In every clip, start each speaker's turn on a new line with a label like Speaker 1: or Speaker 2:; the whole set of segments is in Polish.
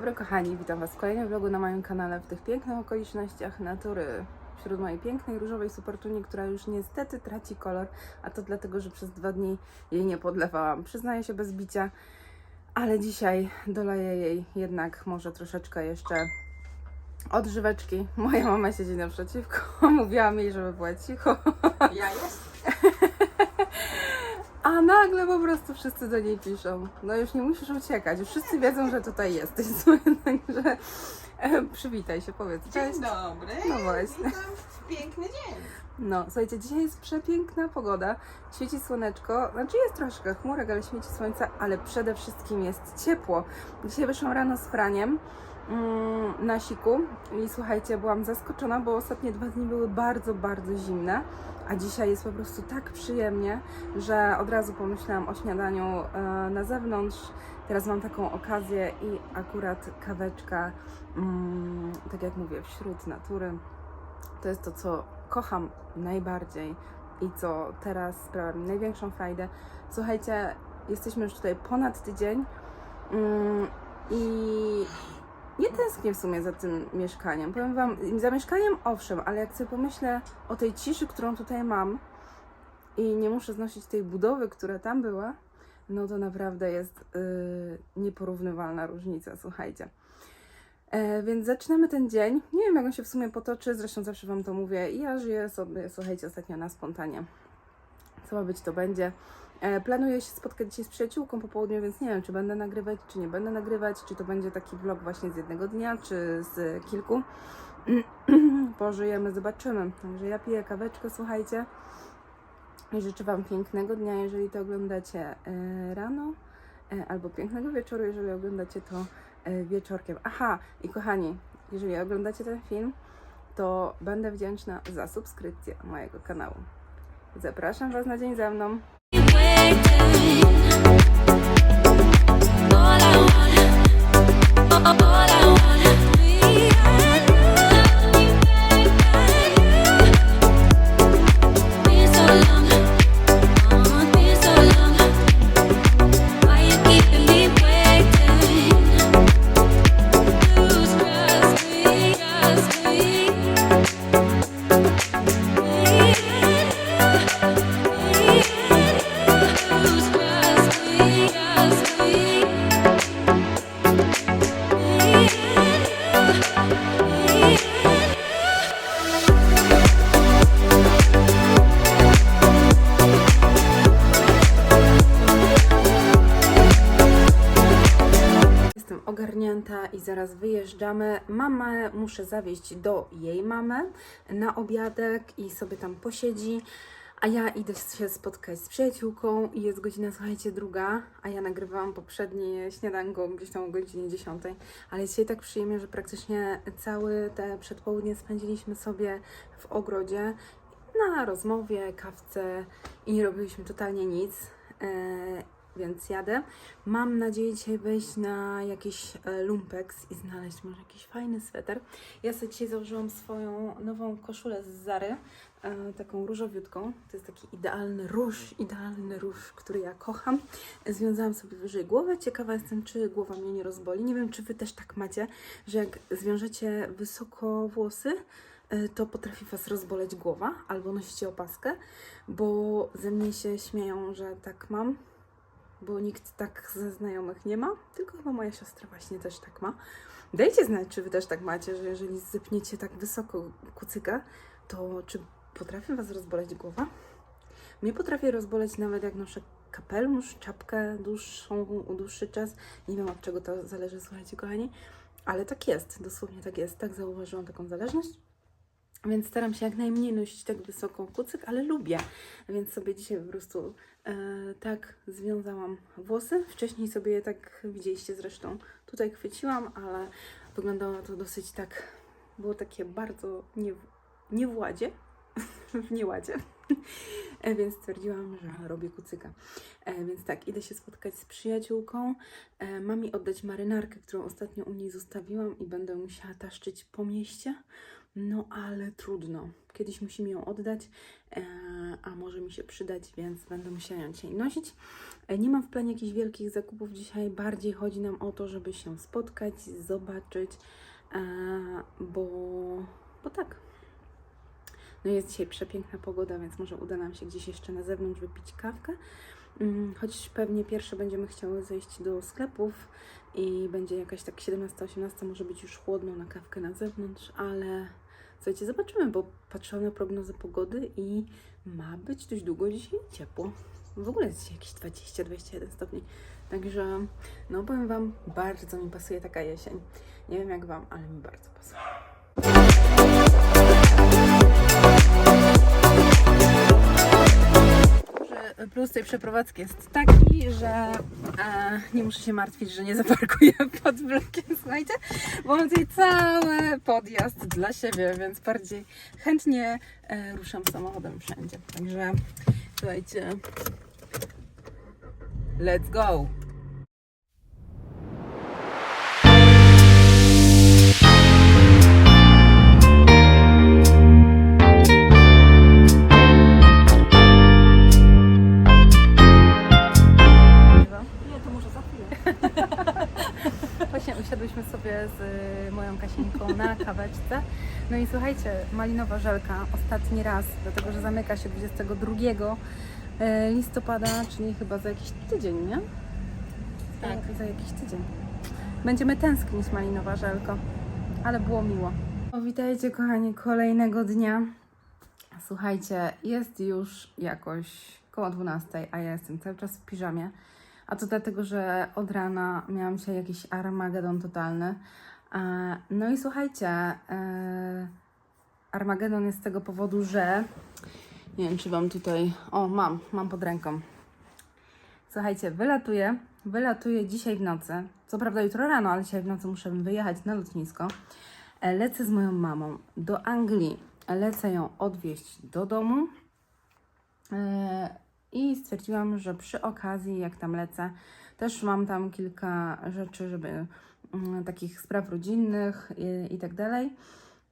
Speaker 1: kochani, witam Was w kolejnym vlogu na moim kanale w tych pięknych okolicznościach natury. Wśród mojej pięknej różowej supertuni, która już niestety traci kolor, a to dlatego, że przez dwa dni jej nie podlewałam. Przyznaję się bez bicia, ale dzisiaj doleję jej jednak może troszeczkę jeszcze odżyweczki. Moja mama siedzi naprzeciwko, mówiła mi, żeby była cicho.
Speaker 2: Ja jest?
Speaker 1: A nagle po prostu wszyscy do niej piszą. No już nie musisz uciekać, już wszyscy wiedzą, że tutaj jesteś. Także e, przywitaj się, powiedz cześć.
Speaker 2: Dzień dobry.
Speaker 1: No właśnie.
Speaker 2: Witam w piękny dzień.
Speaker 1: No, słuchajcie, dzisiaj jest przepiękna pogoda. Świeci słoneczko, znaczy jest troszkę chmurek, ale świeci słońce, ale przede wszystkim jest ciepło. Dzisiaj wyszłam rano z Franiem na siku i słuchajcie, byłam zaskoczona, bo ostatnie dwa dni były bardzo, bardzo zimne, a dzisiaj jest po prostu tak przyjemnie, że od razu pomyślałam o śniadaniu e, na zewnątrz. Teraz mam taką okazję i akurat kaweczka, mm, tak jak mówię, wśród natury. To jest to, co kocham najbardziej i co teraz sprawia mi największą frajdę. Słuchajcie, jesteśmy już tutaj ponad tydzień mm, i nie tęsknię w sumie za tym mieszkaniem. Powiem Wam, za mieszkaniem owszem, ale jak sobie pomyślę o tej ciszy, którą tutaj mam i nie muszę znosić tej budowy, która tam była, no to naprawdę jest yy, nieporównywalna różnica, słuchajcie. E, więc zaczynamy ten dzień. Nie wiem, jak on się w sumie potoczy, zresztą zawsze Wam to mówię. Ja żyję sobie, słuchajcie, ostatnio na spontanie. Co ma być, to będzie. E, planuję się spotkać dzisiaj z przyjaciółką po południu, więc nie wiem, czy będę nagrywać, czy nie będę nagrywać, czy to będzie taki vlog właśnie z jednego dnia, czy z kilku. Pożyjemy, zobaczymy. Także ja piję kaweczkę, słuchajcie. I życzę Wam pięknego dnia, jeżeli to oglądacie e, rano, e, albo pięknego wieczoru, jeżeli oglądacie to wieczorkiem. Aha, i kochani, jeżeli oglądacie ten film, to będę wdzięczna za subskrypcję mojego kanału. Zapraszam Was na dzień ze mną. Jestem muszę zawieźć do jej mamy na obiadek i sobie tam posiedzi. A ja idę się spotkać z przyjaciółką i jest godzina, słuchajcie, druga, a ja nagrywałam poprzednie śniadanko gdzieś tam o godzinie 10. Ale dzisiaj tak przyjemnie, że praktycznie całe te przedpołudnie spędziliśmy sobie w ogrodzie na rozmowie, kawce i nie robiliśmy totalnie nic. Więc jadę. Mam nadzieję dzisiaj wejść na jakiś e, lumpex i znaleźć może jakiś fajny sweter. Ja sobie dzisiaj założyłam swoją nową koszulę z Zary, e, taką różowiutką. To jest taki idealny róż, idealny róż, który ja kocham. Związałam sobie wyżej głowę. Ciekawa jestem, czy głowa mnie nie rozboli. Nie wiem, czy Wy też tak macie, że jak zwiążecie wysoko włosy, e, to potrafi Was rozboleć głowa albo nosicie opaskę, bo ze mnie się śmieją, że tak mam bo nikt tak ze znajomych nie ma, tylko chyba moja siostra właśnie też tak ma. Dajcie znać, czy wy też tak macie, że jeżeli zepniecie tak wysoko kucyka, to czy potrafi was rozboleć głowa? Mnie potrafi rozboleć nawet jak noszę kapelusz, czapkę dłuższą, dłuższy czas. Nie wiem od czego to zależy, słuchajcie kochani, ale tak jest, dosłownie tak jest. Tak zauważyłam taką zależność. Więc staram się jak najmniej nosić tak wysoko kucyk, ale lubię. Więc sobie dzisiaj po prostu e, tak związałam włosy. Wcześniej sobie je tak widzieliście zresztą. Tutaj chwyciłam, ale wyglądało to dosyć tak, było takie bardzo nie, nie w ładzie, w nieładzie. e, więc stwierdziłam, że robię kucyka. E, Więc tak, idę się spotkać z przyjaciółką. E, Mam jej oddać marynarkę, którą ostatnio u niej zostawiłam i będę musiała taszczyć po mieście. No ale trudno. Kiedyś musimy ją oddać, e, a może mi się przydać, więc będę musiała ją dzisiaj nosić. E, Nie mam w planie jakichś wielkich zakupów dzisiaj. Bardziej chodzi nam o to, żeby się spotkać, zobaczyć, e, bo, bo tak. No jest dzisiaj przepiękna pogoda, więc może uda nam się gdzieś jeszcze na zewnątrz wypić kawkę. Mm, Choć pewnie pierwsze będziemy chciały zejść do sklepów i będzie jakaś tak 17-18, może być już chłodno na kawkę na zewnątrz, ale słuchajcie, zobaczymy, bo patrzyłam na prognozę pogody i ma być dość długo dzisiaj ciepło. W ogóle jest dzisiaj jakieś 20-21 stopni. Także, no powiem Wam, bardzo mi pasuje taka jesień. Nie wiem jak Wam, ale mi bardzo pasuje. Plus tej przeprowadzki jest taki, że e, nie muszę się martwić, że nie zaparkuję pod blokiem, słuchajcie, bo mam tutaj cały podjazd dla siebie, więc bardziej chętnie e, ruszam samochodem wszędzie. Także słuchajcie, let's go! Usiadłyśmy sobie z y, moją Kasieńką na kaweczce. No i słuchajcie, malinowa żelka ostatni raz, dlatego że zamyka się 22 e, listopada, czyli chyba za jakiś tydzień, nie?
Speaker 2: Tak.
Speaker 1: Za jakiś tydzień. Będziemy tęsknić malinowa żelko, ale było miło. O, witajcie kochani kolejnego dnia. Słuchajcie, jest już jakoś koło 12, a ja jestem cały czas w piżamie. A to dlatego, że od rana miałam się jakiś armagedon totalny. E, No i słuchajcie, e, armagedon jest z tego powodu, że nie wiem, czy wam tutaj. O, mam, mam pod ręką. Słuchajcie, wylatuję, wylatuję dzisiaj w nocy. Co prawda jutro rano, ale dzisiaj w nocy muszę wyjechać na lotnisko. E, Lecę z moją mamą do Anglii. Lecę ją odwieźć do domu. I stwierdziłam, że przy okazji, jak tam lecę, też mam tam kilka rzeczy, żeby mm, takich spraw rodzinnych i, i tak dalej.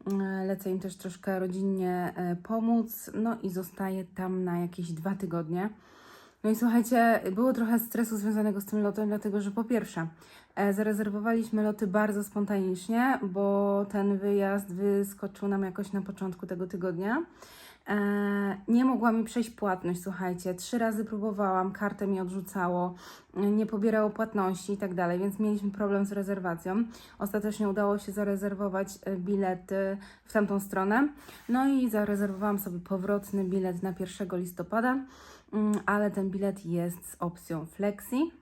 Speaker 1: E, Lecę im też troszkę rodzinnie e, pomóc, no i zostaję tam na jakieś dwa tygodnie. No i słuchajcie, było trochę stresu związanego z tym lotem, dlatego że po pierwsze, e, zarezerwowaliśmy loty bardzo spontanicznie, bo ten wyjazd wyskoczył nam jakoś na początku tego tygodnia. E, nie mogła mi przejść płatność, słuchajcie. Trzy razy próbowałam, kartę mi odrzucało, nie pobierało płatności i tak dalej, więc mieliśmy problem z rezerwacją. Ostatecznie udało się zarezerwować e, bilety w tamtą stronę. No i zarezerwowałam sobie powrotny bilet na 1 listopada, mm, ale ten bilet jest z opcją Flexi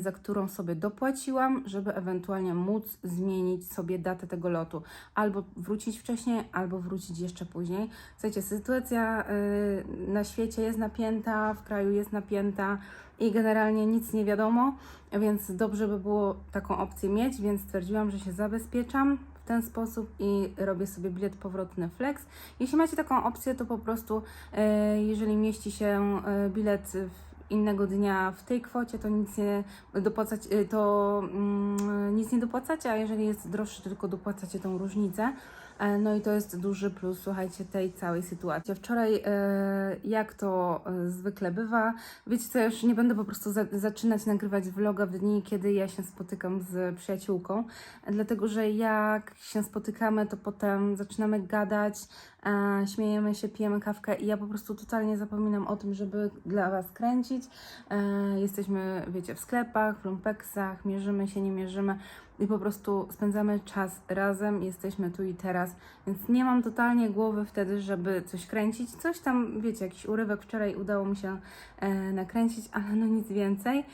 Speaker 1: za którą sobie dopłaciłam, żeby ewentualnie móc zmienić sobie datę tego lotu. Albo wrócić wcześniej, albo wrócić jeszcze później. Słuchajcie, sytuacja y, na świecie jest napięta, w kraju jest napięta i generalnie nic nie wiadomo, więc dobrze by było taką opcję mieć, więc stwierdziłam, że się zabezpieczam w ten sposób i robię sobie bilet powrotny flex. Jeśli macie taką opcję, to po prostu, y, jeżeli mieści się bilet w innego dnia w tej kwocie, to nic nie dopłacać, y, to mm, nic nie dopłacacie, a jeżeli jest droższy, tylko dopłacacie tą różnicę. E, No i to jest duży plus, słuchajcie, tej całej sytuacji. Wczoraj, e, jak to e, zwykle bywa, wiecie co, ja już nie będę po prostu za zaczynać nagrywać vloga w dni, kiedy ja się spotykam z przyjaciółką, dlatego że jak się spotykamy, to potem zaczynamy gadać, śmiejemy się, pijemy kawkę i ja po prostu totalnie zapominam o tym, żeby dla Was kręcić. E, jesteśmy, wiecie, w sklepach, w lumpeksach, mierzymy się, nie mierzymy i po prostu spędzamy czas razem, jesteśmy tu i teraz, więc nie mam totalnie głowy wtedy, żeby coś kręcić. Coś tam, wiecie, jakiś urywek wczoraj udało mi się e, nakręcić, ale no nic więcej.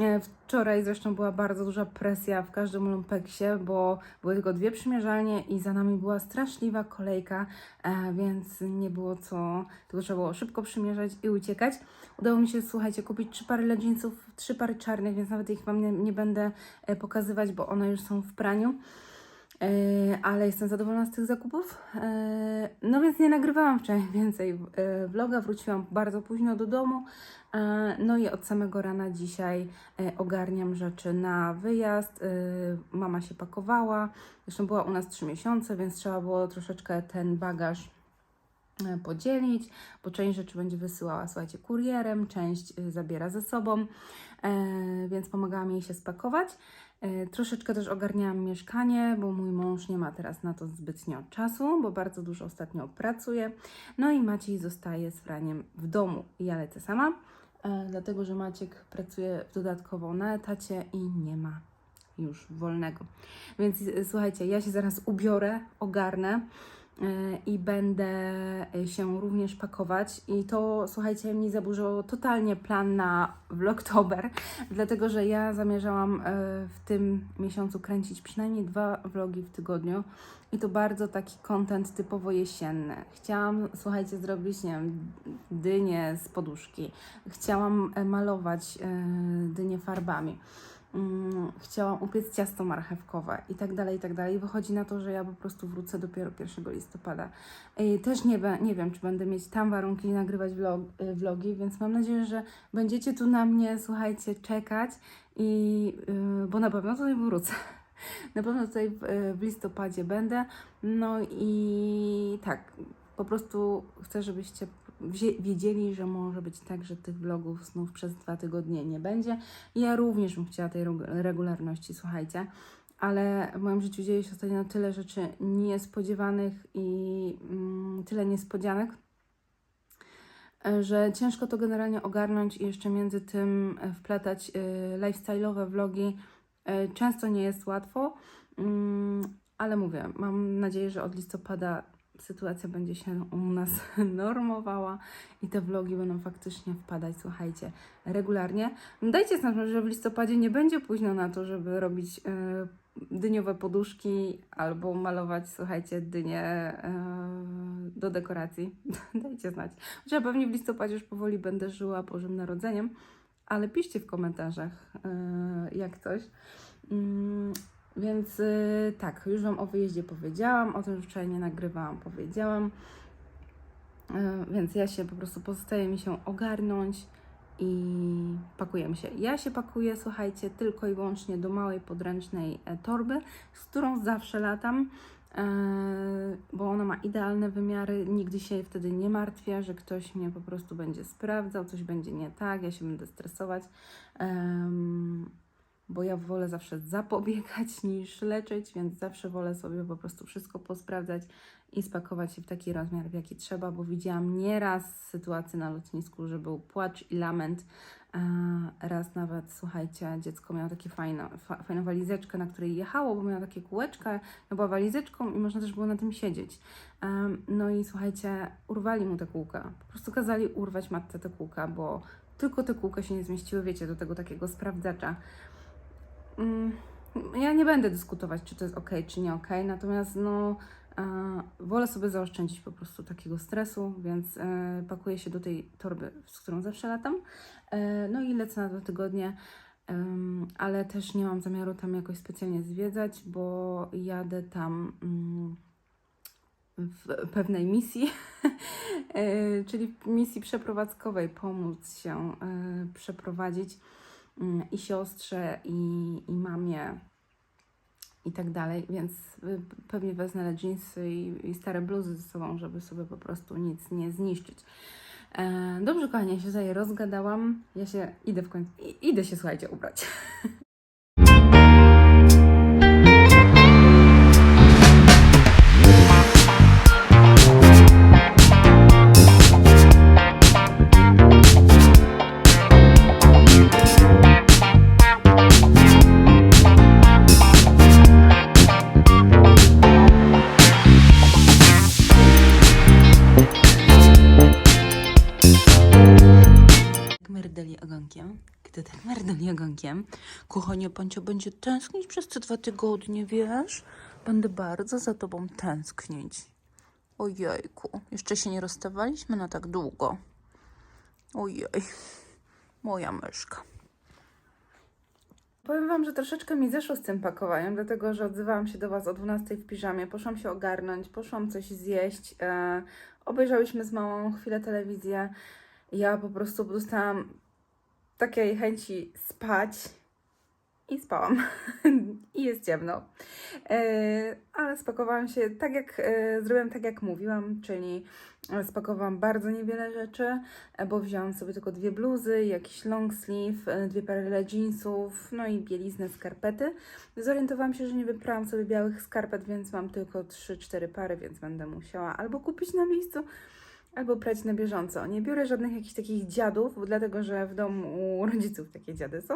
Speaker 1: E, Wczoraj zresztą była bardzo duża presja w każdym lumpeksie, bo były tylko dwie przymierzalnie i za nami była straszliwa kolejka, e, więc nie było co, tylko trzeba było szybko przymierzać i uciekać. Udało mi się, słuchajcie, kupić trzy pary leginsów, trzy pary czarnych, więc nawet ich Wam nie, nie będę e, pokazywać, bo one już są w praniu. E, ale jestem zadowolona z tych zakupów. E, no więc nie nagrywałam wczoraj więcej e, vloga, wróciłam bardzo późno do domu. No i od samego rana dzisiaj ogarniam rzeczy na wyjazd. Mama się pakowała. Zresztą była u nas trzy miesiące, więc trzeba było troszeczkę ten bagaż podzielić, bo część rzeczy będzie wysyłała, słuchajcie, kurierem, część zabiera ze sobą, więc pomagałam jej się spakować. E, troszeczkę też ogarniałam mieszkanie, bo mój mąż nie ma teraz na to zbytnio czasu, bo bardzo dużo ostatnio pracuje. No i Maciej zostaje z Franiem w domu. Ja lecę sama, e, dlatego że Maciek pracuje dodatkowo na etacie i nie ma już wolnego. Więc y, słuchajcie, ja się zaraz ubiorę, ogarnę i będę y, się również pakować. I to, słuchajcie, mi zaburzyło totalnie plan na vlogtober, dlatego że ja zamierzałam y, w tym miesiącu kręcić przynajmniej dwa vlogi w tygodniu. I to bardzo taki content typowo jesienny. Chciałam, słuchajcie, zrobić, nie wiem, dynię z poduszki. Chciałam e, malować e, dynię farbami. Mm, chciałam upiec ciasto marchewkowe i tak dalej, i tak dalej. Wychodzi na to, że ja po prostu wrócę dopiero 1 listopada. Też nie, nie wiem, czy będę mieć tam warunki nagrywać vlog, y, vlogi, więc mam nadzieję, że będziecie tu na mnie, słuchajcie, czekać i y, bo na pewno tutaj wrócę. Na pewno tutaj w, y, w listopadzie będę. No i tak, po prostu chcę, żebyście wiedzieli, że może być tak, że tych vlogów znów przez dwa tygodnie nie będzie. Ja również bym chciała tej regu- regularności, słuchajcie, ale w moim życiu dzieje się ostatnio tyle rzeczy niespodziewanych i mm, tyle niespodzianek, że ciężko to generalnie ogarnąć i jeszcze między tym e, wplatać e, lifestyle'owe vlogi. E, Często nie jest łatwo, mm, ale mówię, mam nadzieję, że od listopada sytuacja będzie się u nas normowała i te vlogi będą faktycznie wpadać, słuchajcie, regularnie. Dajcie znać, że w listopadzie nie będzie późno na to, żeby robić e, dyniowe poduszki albo malować, słuchajcie, dynie e, do dekoracji. Dajcie znać. Chociaż pewnie w listopadzie już powoli będę żyła Bożym Narodzeniem, ale piszcie w komentarzach, e, jak coś. Więc y, tak, już Wam o wyjeździe powiedziałam, o tym, wczoraj nie nagrywałam, powiedziałam. Y, więc ja się po prostu pozostaje mi się ogarnąć i pakujemy się. Ja się pakuję, słuchajcie, tylko i wyłącznie do małej podręcznej e, torby, z którą zawsze latam, e, bo ona ma idealne wymiary. Nigdy się wtedy nie martwię, że ktoś mnie po prostu będzie sprawdzał, coś będzie nie tak, ja się będę stresować. Em, bo ja wolę zawsze zapobiegać niż leczyć, więc zawsze wolę sobie po prostu wszystko posprawdzać i spakować się w taki rozmiar, w jaki trzeba, bo widziałam nieraz sytuacje na lotnisku, że był płacz i lament. Raz nawet, słuchajcie, dziecko miało takie fajne, fa, fajną walizeczkę, na której jechało, bo miało takie kółeczka, no była walizeczką i można też było na tym siedzieć. No i słuchajcie, urwali mu te kółka. Po prostu kazali urwać matce te kółka, bo tylko te kółka się nie zmieściły, wiecie, do tego takiego sprawdzacza. Mm, Ja nie będę dyskutować, czy to jest ok, czy nie ok, natomiast no, e, wolę sobie zaoszczędzić po prostu takiego stresu, więc e, pakuję się do tej torby, z którą zawsze latam. E, no i lecę na dwa tygodnie, ale też nie mam zamiaru tam jakoś specjalnie zwiedzać, bo jadę tam. Mm, w pewnej misji, e, czyli misji przeprowadzkowej, pomóc się e, przeprowadzić i siostrze, i, i mamie, i tak dalej, więc y, pewnie wezmę jeansy i, i stare bluzy ze sobą, żeby sobie po prostu nic nie zniszczyć. E, dobrze, kochani, ja się tutaj rozgadałam, ja się idę w końcu, idę się, słuchajcie, ubrać. ogonkiem? Kochanie, Pancio będzie tęsknić przez te dwa tygodnie, wiesz? Będę bardzo za tobą tęsknić. Ojejku, jeszcze się nie rozstawaliśmy na tak długo. Ojej, moja myszka. Powiem Wam, że troszeczkę mi zeszło z tym pakowaniem, dlatego że odzywałam się do Was o 12 w piżamie, poszłam się ogarnąć, poszłam coś zjeść, e, obejrzałyśmy z mamą chwilę telewizję. Ja po prostu dostałam takiej chęci spać i spałam. I jest ciemno. E, ale spakowałam się tak jak, e, zrobiłam tak jak mówiłam, czyli e, spakowałam bardzo niewiele rzeczy, bo wzięłam sobie tylko dwie bluzy, jakiś long sleeve, dwie pary jeansów, no i bieliznę, skarpety. Zorientowałam się, że nie wyprałam sobie białych skarpet, więc mam tylko 3-4 pary, więc będę musiała albo kupić na miejscu, albo prać na bieżąco. Nie biorę żadnych jakichś takich dziadów, dlatego że w domu u rodziców takie dziady są.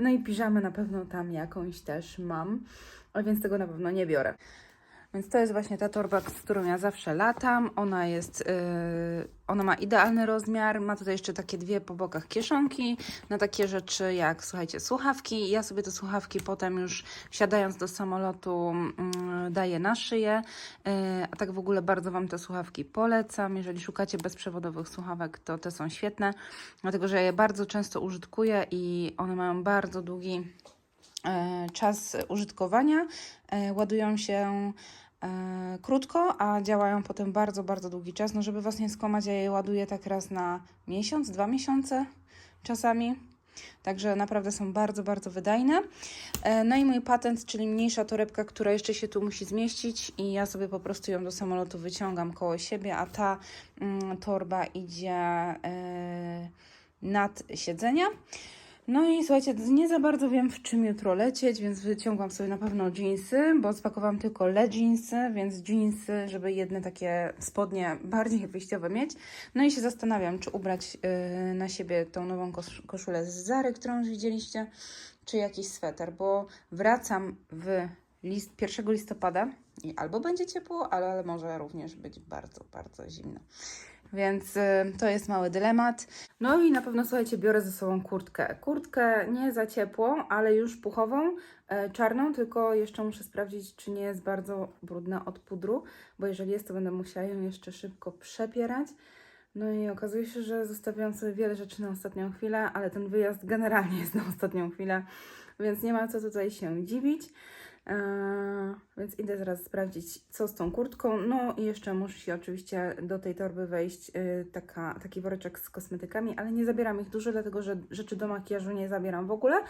Speaker 1: No i piżamę na pewno tam jakąś też mam, a więc tego na pewno nie biorę. Więc to jest właśnie ta torba, z którą ja zawsze latam. Ona jest, yy, ona ma idealny rozmiar. Ma tutaj jeszcze takie dwie po bokach kieszonki na takie rzeczy jak, słuchajcie, słuchawki. Ja sobie te słuchawki potem już wsiadając do samolotu yy, daję na szyję. Yy, a tak w ogóle bardzo Wam te słuchawki polecam. Jeżeli szukacie bezprzewodowych słuchawek, to te są świetne, dlatego że ja je bardzo często użytkuję i one mają bardzo długi e, czas użytkowania. E, ładują się krótko, a działają potem bardzo, bardzo długi czas. No, żeby Was nie skłamać, ja je ładuję tak raz na miesiąc, dwa miesiące czasami. Także naprawdę są bardzo, bardzo wydajne. E, No i mój patent, czyli mniejsza torebka, która jeszcze się tu musi zmieścić i ja sobie po prostu ją do samolotu wyciągam koło siebie, a ta mm, torba idzie e, nad siedzenia. No i słuchajcie, nie za bardzo wiem w czym jutro lecieć, więc wyciągłam sobie na pewno jeansy, bo spakowałam tylko leginsy, więc jeansy, żeby jedne takie spodnie bardziej wyjściowe mieć. No i się zastanawiam, czy ubrać yy, na siebie tą nową kosz- koszulę z Zary, którą już widzieliście, czy jakiś sweter, bo wracam w list 1 listopada i albo będzie ciepło, ale, ale może również być bardzo, bardzo zimno. Więc y, to jest mały dylemat. No i na pewno, słuchajcie, biorę ze sobą kurtkę. Kurtkę nie za ciepłą, ale już puchową, e, czarną, tylko jeszcze muszę sprawdzić, czy nie jest bardzo brudna od pudru, bo jeżeli jest, to będę musiała ją jeszcze szybko przepierać. No i okazuje się, że zostawiłam sobie wiele rzeczy na ostatnią chwilę, ale ten wyjazd generalnie jest na ostatnią chwilę, więc nie ma co tutaj się dziwić. Eee, więc idę zaraz sprawdzić, co z tą kurtką. No i jeszcze musi oczywiście do tej torby wejść y, taka, taki woreczek z kosmetykami, ale nie zabieram ich dużo, dlatego że rzeczy do makijażu nie zabieram w ogóle.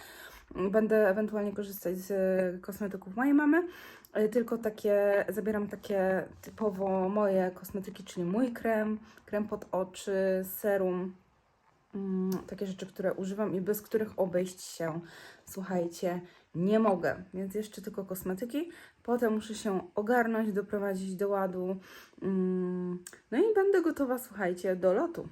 Speaker 1: Będę ewentualnie korzystać z y, kosmetyków mojej mamy. Y, Tylko takie, zabieram takie typowo moje kosmetyki, czyli mój krem, krem pod oczy, serum, mm, takie rzeczy, które używam i bez których obejść się, słuchajcie, nie mogę. Więc jeszcze tylko kosmetyki. Potem muszę się ogarnąć, doprowadzić do ładu. Mm, No i będę gotowa, słuchajcie, do lotu.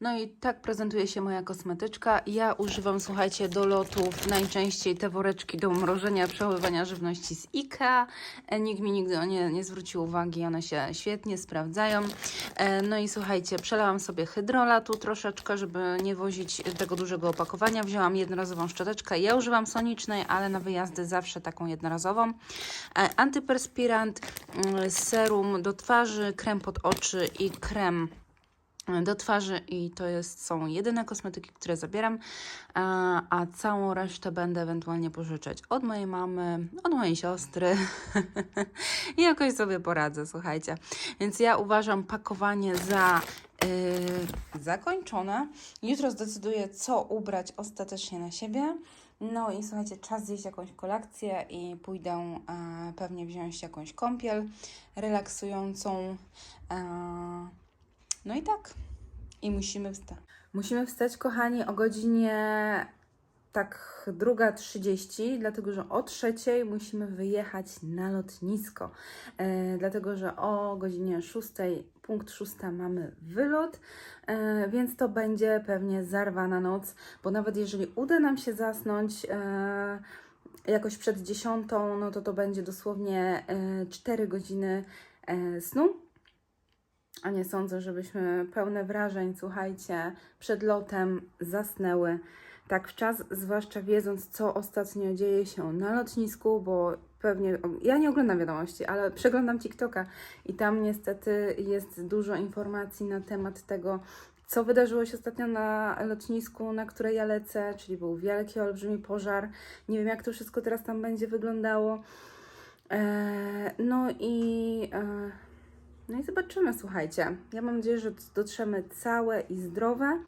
Speaker 1: No i tak prezentuje się moja kosmetyczka. Ja używam, słuchajcie, do lotów najczęściej te woreczki do mrożenia, przechowywania żywności z IKEA. E, Nikt mi nigdy nie, nie zwrócił uwagi, one się świetnie sprawdzają. E, No i słuchajcie, przelałam sobie hydrola tu troszeczkę, żeby nie wozić tego dużego opakowania. Wzięłam jednorazową szczoteczkę. Ja używam sonicznej, ale na wyjazdy zawsze taką jednorazową. E, Antyperspirant, mm, serum do twarzy, krem pod oczy i krem do twarzy i to jest, są jedyne kosmetyki, które zabieram, a, a całą resztę będę ewentualnie pożyczać od mojej mamy, od mojej siostry i jakoś sobie poradzę, słuchajcie. Więc ja uważam pakowanie za yy, zakończone. Jutro zdecyduję, co ubrać ostatecznie na siebie. No i słuchajcie, czas zjeść jakąś kolację i pójdę pewnie wziąć jakąś kąpiel relaksującą. E, no i tak. I musimy wstać. Musimy wstać, kochani, o godzinie tak druga 30, dlatego że o trzeciej musimy wyjechać na lotnisko. E, dlatego, że o godzinie 6, punkt 6 mamy wylot, e, więc to będzie pewnie zarwana noc, bo nawet jeżeli uda nam się zasnąć e, jakoś przed 10, no to to będzie dosłownie e, 4 godziny e, snu a nie sądzę, żebyśmy pełne wrażeń, słuchajcie, przed lotem zasnęły tak w czas, zwłaszcza wiedząc, co ostatnio dzieje się na lotnisku, bo pewnie ja nie oglądam wiadomości, ale przeglądam TikToka i tam niestety jest dużo informacji na temat tego, co wydarzyło się ostatnio na lotnisku, na które ja lecę, czyli był wielki, olbrzymi pożar. Nie wiem, jak to wszystko teraz tam będzie wyglądało. Eee, no i. Eee, no i zobaczymy, słuchajcie. Ja mam nadzieję, że dotrzemy całe i zdrowe.